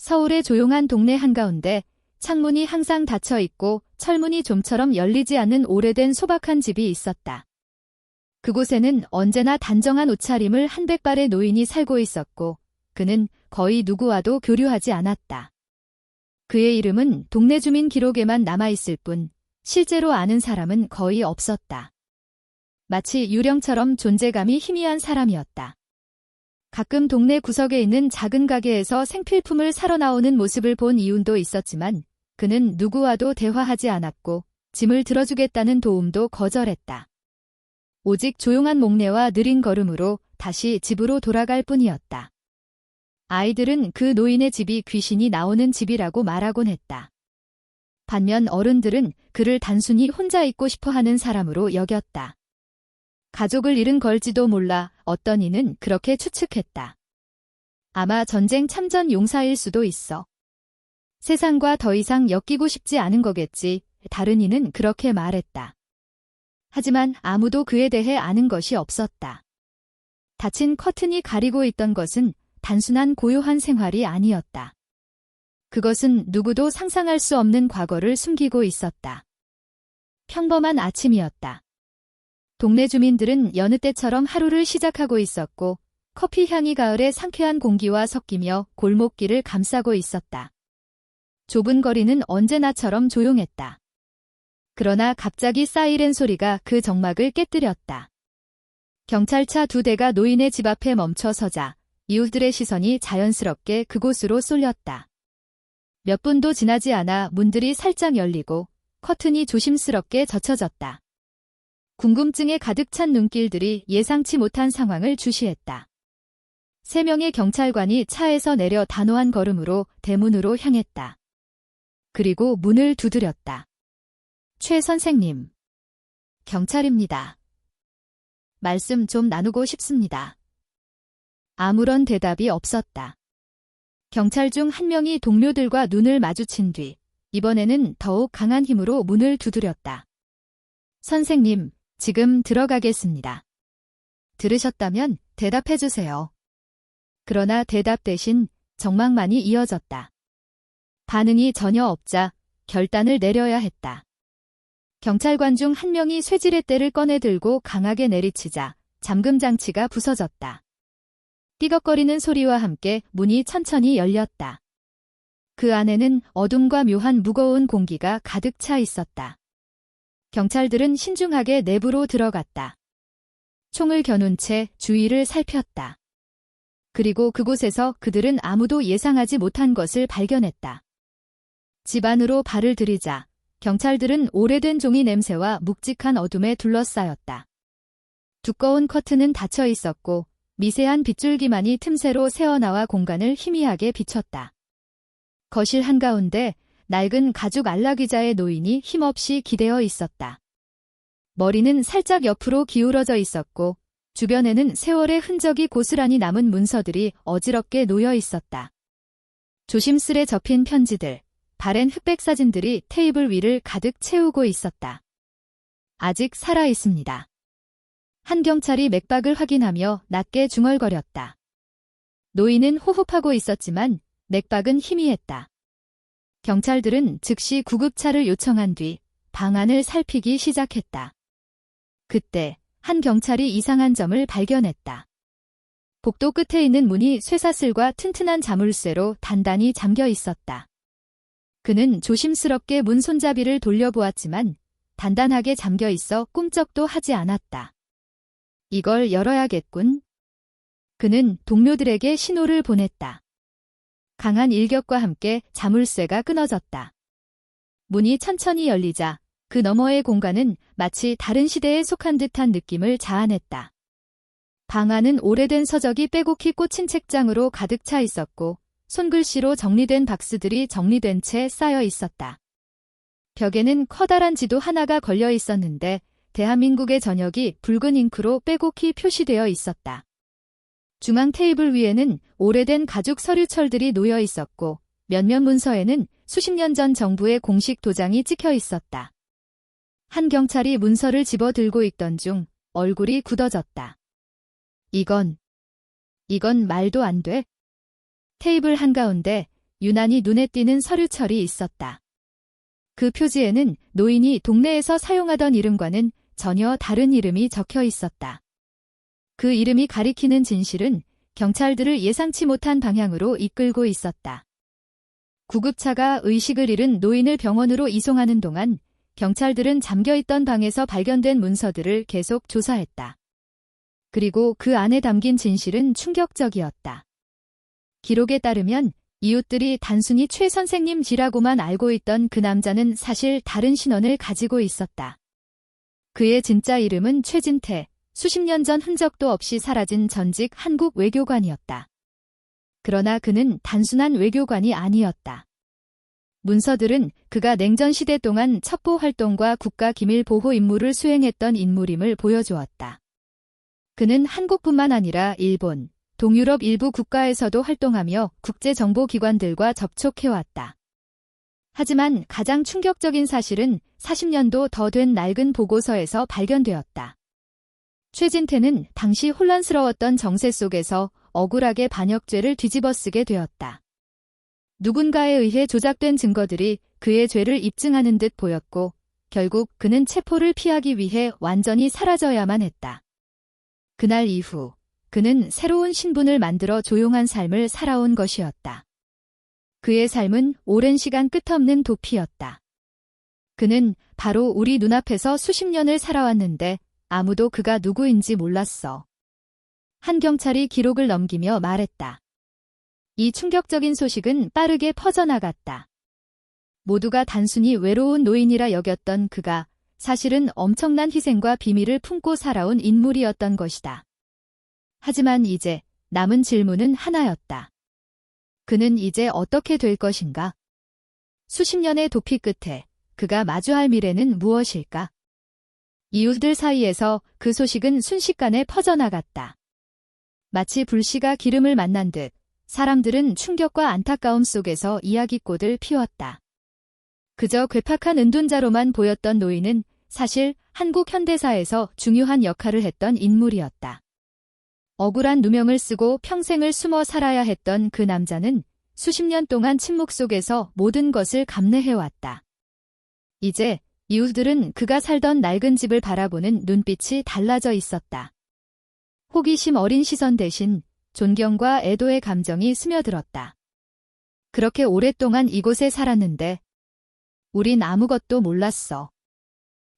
서울의 조용한 동네 한가운데 창문이 항상 닫혀 있고 철문이 좀처럼 열리지 않는 오래된 소박한 집이 있었다. 그곳에는 언제나 단정한 옷차림을 한 백발의 노인이 살고 있었고 그는 거의 누구와도 교류하지 않았다. 그의 이름은 동네 주민 기록에만 남아있을 뿐 실제로 아는 사람은 거의 없었다. 마치 유령처럼 존재감이 희미한 사람이었다. 가끔 동네 구석에 있는 작은 가게에서 생필품을 사러 나오는 모습을 본 이윤도 있었지만 그는 누구와도 대화하지 않았고 짐을 들어주겠다는 도움도 거절했다. 오직 조용한 목례와 느린 걸음으로 다시 집으로 돌아갈 뿐이었다. 아이들은 그 노인의 집이 귀신이 나오는 집이라고 말하곤 했다. 반면 어른들은 그를 단순히 혼자 있고 싶어 하는 사람으로 여겼다. 가족을 잃은 걸지도 몰라 어떤 이는 그렇게 추측했다. 아마 전쟁 참전 용사일 수도 있어. 세상과 더 이상 엮이고 싶지 않은 거겠지. 다른 이는 그렇게 말했다. 하지만 아무도 그에 대해 아는 것이 없었다. 닫힌 커튼이 가리고 있던 것은 단순한 고요한 생활이 아니었다. 그것은 누구도 상상할 수 없는 과거를 숨기고 있었다. 평범한 아침이었다. 동네 주민들은 여느 때처럼 하루를 시작하고 있었고 커피 향이 가을의 상쾌한 공기와 섞이며 골목길을 감싸고 있었다. 좁은 거리는 언제나처럼 조용했다. 그러나 갑자기 사이렌 소리가 그 정막을 깨뜨렸다. 경찰차 두 대가 노인의 집 앞에 멈춰 서자 이웃들의 시선이 자연스럽게 그곳으로 쏠렸다. 몇 분도 지나지 않아 문들이 살짝 열리고 커튼이 조심스럽게 젖혀졌다. 궁금증에 가득 찬 눈길들이 예상치 못한 상황을 주시했다. 세 명의 경찰관이 차에서 내려 단호한 걸음으로 대문으로 향했다. 그리고 문을 두드렸다. 최 선생님. 경찰입니다. 말씀 좀 나누고 싶습니다. 아무런 대답이 없었다. 경찰 중 한 명이 동료들과 눈을 마주친 뒤 이번에는 더욱 강한 힘으로 문을 두드렸다. 선생님, 지금 들어가겠습니다. 들으셨다면 대답해 주세요. 그러나 대답 대신 정막만이 이어졌다. 반응이 전혀 없자 결단을 내려야 했다. 경찰관 중 한 명이 쇠지렛 대를 꺼내 들고 강하게 내리치자 잠금 장치가 부서졌다. 삐걱거리는 소리와 함께 문이 천천히 열렸다. 그 안에는 어둠과 묘한 무거운 공기가 가득 차 있었다. 경찰들은 신중하게 내부로 들어갔다. 총을 겨눈 채 주위를 살폈다. 그리고 그곳에서 그들은 아무도 예상하지 못한 것을 발견했다. 집 안으로 발을 들이자 경찰들은 오래된 종이 냄새와 묵직한 어둠에 둘러싸였다. 두꺼운 커튼은 닫혀 있었고 미세한 빗줄기만이 틈새로 새어나와 공간을 희미하게 비췄다. 거실 한가운데 낡은 가죽 안락의자의 노인이 힘없이 기대어 있었다. 머리는 살짝 옆으로 기울어져 있었고 주변에는 세월의 흔적이 고스란히 남은 문서들이 어지럽게 놓여 있었다. 조심스레 접힌 편지들, 바랜 흑백 사진들이 테이블 위를 가득 채우고 있었다. 아직 살아 있습니다. 한 경찰이 맥박을 확인하며 낮게 중얼거렸다. 노인은 호흡하고 있었지만 맥박은 희미했다. 경찰들은 즉시 구급차를 요청한 뒤 방안을 살피기 시작했다. 그때 한 경찰이 이상한 점을 발견했다. 복도 끝에 있는 문이 쇠사슬과 튼튼한 자물쇠로 단단히 잠겨 있었다. 그는 조심스럽게 문 손잡이를 돌려보았지만 단단하게 잠겨 있어 꿈쩍도 하지 않았다. 이걸 열어야겠군. 그는 동료들에게 신호를 보냈다. 강한 일격과 함께 자물쇠가 끊어졌다. 문이 천천히 열리자 그 너머의 공간은 마치 다른 시대에 속한 듯한 느낌을 자아냈다. 방 안은 오래된 서적이 빼곡히 꽂힌 책장으로 가득 차 있었고 손글씨로 정리된 박스들이 정리된 채 쌓여 있었다. 벽에는 커다란 지도 하나가 걸려 있었는데 대한민국의 전역이 붉은 잉크로 빼곡히 표시되어 있었다. 중앙 테이블 위에는 오래된 가죽 서류철들이 놓여 있었고 몇몇 문서에는 수십 년 전 정부의 공식 도장이 찍혀 있었다. 한 경찰이 문서를 집어 들고 있던 중 얼굴이 굳어졌다. 이건, 이건 말도 안 돼. 테이블 한가운데 유난히 눈에 띄는 서류철이 있었다. 그 표지에는 노인이 동네에서 사용하던 이름과는 전혀 다른 이름이 적혀 있었다. 그 이름이 가리키는 진실은 경찰들을 예상치 못한 방향으로 이끌고 있었다. 구급차가 의식을 잃은 노인을 병원으로 이송하는 동안 경찰들은 잠겨있던 방에서 발견된 문서들을 계속 조사했다. 그리고 그 안에 담긴 진실은 충격적이었다. 기록에 따르면 이웃들이 단순히 최 선생님 지라고만 알고 있던 그 남자는 사실 다른 신원을 가지고 있었다. 그의 진짜 이름은 최진태, 수십 년 전 흔적도 없이 사라진 전직 한국 외교관이었다. 그러나 그는 단순한 외교관이 아니었다. 문서들은 그가 냉전 시대 동안 첩보 활동과 국가 기밀 보호 임무를 수행했던 인물임을 보여주었다. 그는 한국뿐만 아니라 일본, 동유럽 일부 국가에서도 활동하며 국제 정보 기관들과 접촉해왔다. 하지만 가장 충격적인 사실은 40년도 더 된 낡은 보고서에서 발견되었다. 최진태는 당시 혼란스러웠던 정세 속에서 억울하게 반역죄를 뒤집어쓰게 되었다. 누군가에 의해 조작된 증거들이 그의 죄를 입증하는 듯 보였고 결국 그는 체포를 피하기 위해 완전히 사라져야만 했다. 그날 이후 그는 새로운 신분을 만들어 조용한 삶을 살아온 것이었다. 그의 삶은 오랜 시간 끝없는 도피였다. 그는 바로 우리 눈앞에서 수십 년을 살아왔는데 아무도 그가 누구인지 몰랐어. 한 경찰이 기록을 넘기며 말했다. 이 충격적인 소식은 빠르게 퍼져나갔다. 모두가 단순히 외로운 노인이라 여겼던 그가 사실은 엄청난 희생과 비밀을 품고 살아온 인물이었던 것이다. 하지만 이제 남은 질문은 하나였다. 그는 이제 어떻게 될 것인가? 수십 년의 도피 끝에 그가 마주할 미래는 무엇일까? 이웃들 사이에서 그 소식은 순식간에 퍼져나갔다. 마치 불씨가 기름을 만난 듯 사람들은 충격과 안타까움 속에서 이야기꽃을 피웠다. 그저 괴팍한 은둔자로만 보였던 노인은 사실 한국 현대사에서 중요한 역할을 했던 인물이었다. 억울한 누명을 쓰고 평생을 숨어 살아야 했던 그 남자는 수십 년 동안 침묵 속에서 모든 것을 감내해왔다. 이제 이웃들은 그가 살던 낡은 집을 바라보는 눈빛이 달라져 있었다. 호기심 어린 시선 대신 존경과 애도의 감정이 스며들었다. 그렇게 오랫동안 이곳에 살았는데 우린 아무것도 몰랐어.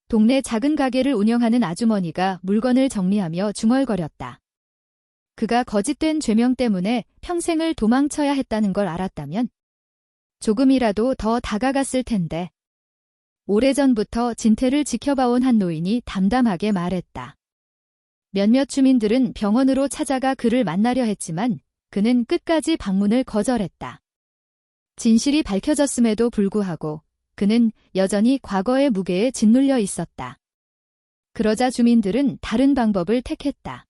동네 작은 가게를 운영하는 아주머니가 물건을 정리하며 중얼거렸다. 그가 거짓된 죄명 때문에 평생을 도망쳐야 했다는 걸 알았다면 조금이라도 더 다가갔을 텐데. 오래전부터 진태를 지켜봐온 한 노인이 담담하게 말했다. 몇몇 주민들은 병원으로 찾아가 그를 만나려 했지만 그는 끝까지 방문을 거절했다. 진실이 밝혀졌음에도 불구하고 그는 여전히 과거의 무게에 짓눌려 있었다. 그러자 주민들은 다른 방법을 택했다.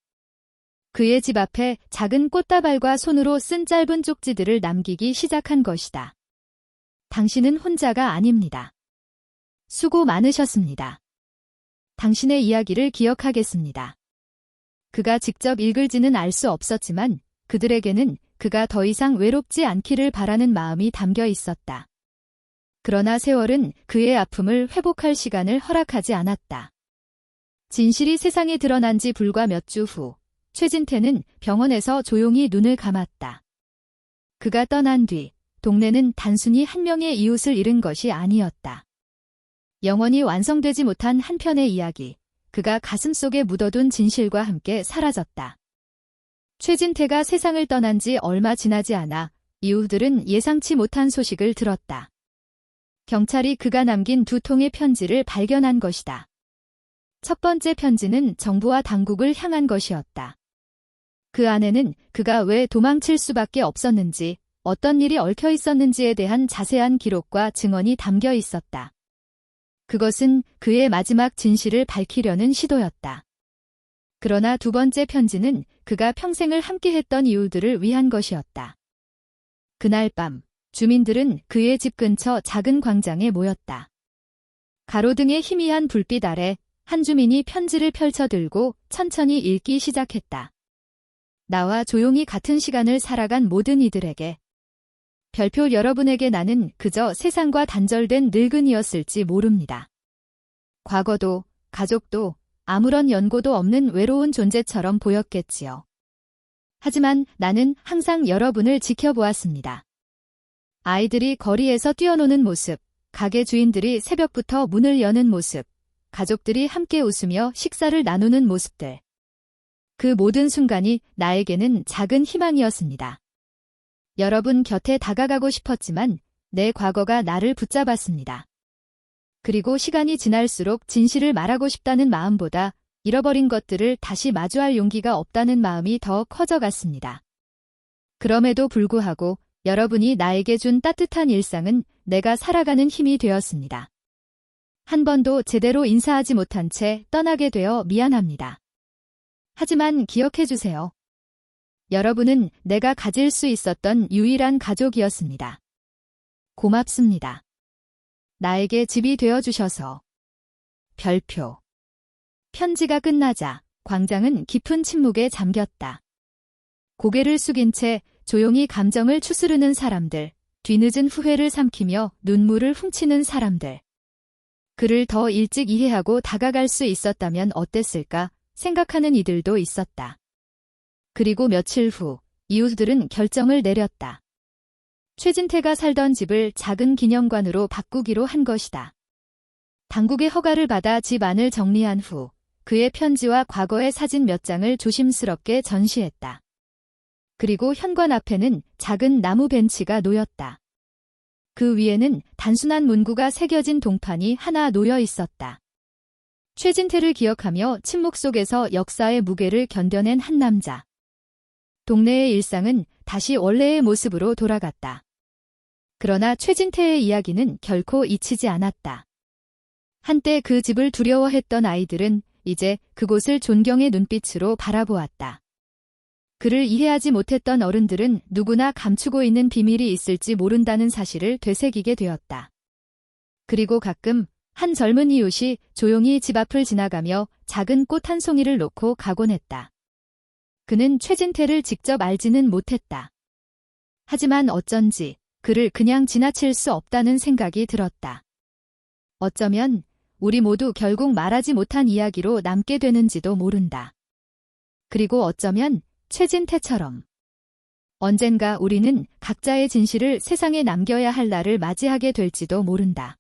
그의 집 앞에 작은 꽃다발과 손으로 쓴 짧은 쪽지들을 남기기 시작한 것이다. 당신은 혼자가 아닙니다. 수고 많으셨습니다. 당신의 이야기를 기억하겠습니다. 그가 직접 읽을지는 알 수 없었지만 그들에게는 그가 더 이상 외롭지 않기를 바라는 마음이 담겨 있었다. 그러나 세월은 그의 아픔을 회복할 시간을 허락하지 않았다. 진실이 세상에 드러난 지 불과 몇 주 후, 최진태는 병원에서 조용히 눈을 감았다. 그가 떠난 뒤, 동네는 단순히 한 명의 이웃을 잃은 것이 아니었다. 영원히 완성되지 못한 한 편의 이야기, 그가 가슴속에 묻어둔 진실과 함께 사라졌다. 최진태가 세상을 떠난 지 얼마 지나지 않아 이웃들은 예상치 못한 소식을 들었다. 경찰이 그가 남긴 두 통의 편지를 발견한 것이다. 첫 번째 편지는 정부와 당국을 향한 것이었다. 그 안에는 그가 왜 도망칠 수밖에 없었는지, 어떤 일이 얽혀 있었는지에 대한 자세한 기록과 증언이 담겨 있었다. 그것은 그의 마지막 진실을 밝히려는 시도였다. 그러나 두 번째 편지는 그가 평생을 함께했던 이유들을 위한 것이었다. 그날 밤, 주민들은 그의 집 근처 작은 광장에 모였다. 가로등의 희미한 불빛 아래 한 주민이 편지를 펼쳐들고 천천히 읽기 시작했다. 나와 조용히 같은 시간을 살아간 모든 이들에게 별표 여러분에게 나는 그저 세상과 단절된 늙은이였을지 모릅니다. 과거도, 가족도, 아무런 연고도 없는 외로운 존재처럼 보였겠지요. 하지만 나는 항상 여러분을 지켜보았습니다. 아이들이 거리에서 뛰어노는 모습, 가게 주인들이 새벽부터 문을 여는 모습, 가족들이 함께 웃으며 식사를 나누는 모습들. 그 모든 순간이 나에게는 작은 희망이었습니다. 여러분 곁에 다가가고 싶었지만 내 과거가 나를 붙잡았습니다. 그리고 시간이 지날수록 진실을 말하고 싶다는 마음보다 잃어버린 것들을 다시 마주할 용기가 없다는 마음이 더 커져갔습니다. 그럼에도 불구하고 여러분이 나에게 준 따뜻한 일상은 내가 살아가는 힘이 되었습니다. 한 번도 제대로 인사하지 못한 채 떠나게 되어 미안합니다. 하지만 기억해 주세요. 여러분은 내가 가질 수 있었던 유일한 가족이었습니다. 고맙습니다. 나에게 집이 되어 주셔서. 별표. 편지가 끝나자 광장은 깊은 침묵에 잠겼다. 고개를 숙인 채 조용히 감정을 추스르는 사람들, 뒤늦은 후회를 삼키며 눈물을 훔치는 사람들. 그를 더 일찍 이해하고 다가갈 수 있었다면 어땠을까 생각하는 이들도 있었다. 그리고 며칠 후 이웃들은 결정을 내렸다. 최진태가 살던 집을 작은 기념관으로 바꾸기로 한 것이다. 당국의 허가를 받아 집 안을 정리한 후 그의 편지와 과거의 사진 몇 장을 조심스럽게 전시했다. 그리고 현관 앞에는 작은 나무 벤치가 놓였다. 그 위에는 단순한 문구가 새겨진 동판이 하나 놓여 있었다. 최진태를 기억하며 침묵 속에서 역사의 무게를 견뎌낸 한 남자. 동네의 일상은 다시 원래의 모습으로 돌아갔다. 그러나 최진태의 이야기는 결코 잊히지 않았다. 한때 그 집을 두려워했던 아이들은 이제 그곳을 존경의 눈빛으로 바라보았다. 그를 이해하지 못했던 어른들은 누구나 감추고 있는 비밀이 있을지 모른다는 사실을 되새기게 되었다. 그리고 가끔 한 젊은 이웃이 조용히 집 앞을 지나가며 작은 꽃 한 송이를 놓고 가곤 했다. 그는 최진태를 직접 알지는 못했다. 하지만 어쩐지 그를 그냥 지나칠 수 없다는 생각이 들었다. 어쩌면 우리 모두 결국 말하지 못한 이야기로 남게 되는지도 모른다. 그리고 어쩌면 최진태처럼 언젠가 우리는 각자의 진실을 세상에 남겨야 할 날을 맞이하게 될지도 모른다.